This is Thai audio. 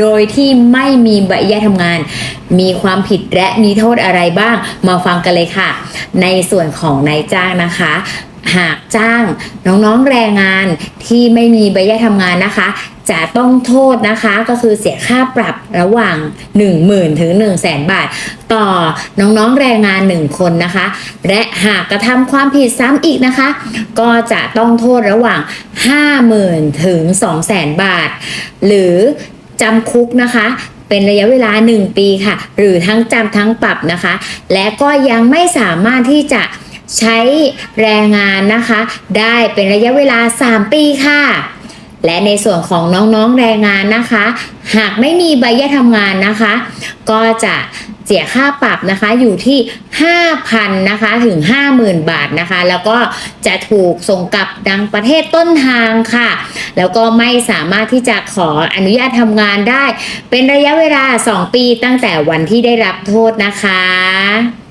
โดยที่ไม่มีใบอนุญาตทำงาน มีความผิดและมีโทษอะไรบ้าง มาฟังกันเลยค่ะ ในส่วนของนายจ้างนะคะ หากจ้างน้องๆแรงงานที่ไม่มีใบอนุญาตทำงานนะคะจะต้องโทษนะคะก็คือเสียค่าปรับระหว่าง 10,000ถึง1 0 0 0 0แบาท ต่อน้องๆแรงงาน 1 คนนะคะ และหากกระทำความผิดซ้ำอีกนะคะ ก็จะต้องโทษระหว่าง 50,000ถึง200,000 บาท หรือ จำคุกนะคะ เป็นระยะเวลา 1 ปีค่ะ หรือทั้งจำทั้งปรับนะคะ และก็ยังไม่สามารถที่จะใช้แรงงานนะคะ ได้เป็นระยะเวลา 3 ปีค่ะ และในส่วนของน้องๆแรงงานนะคะ หากไม่มีใบอนุญาตทำงานนะคะ ก็จะเสียค่าปรับนะคะอยู่ที่ 5,000นะคะถึง 50,000 บาทนะคะ แล้วก็จะถูกส่งกลับดังประเทศต้นทางค่ะ แล้วก็ไม่สามารถที่จะขออนุญาตทำงานได้ เป็นระยะเวลา 2 ปีตั้งแต่วันที่ได้รับโทษนะคะ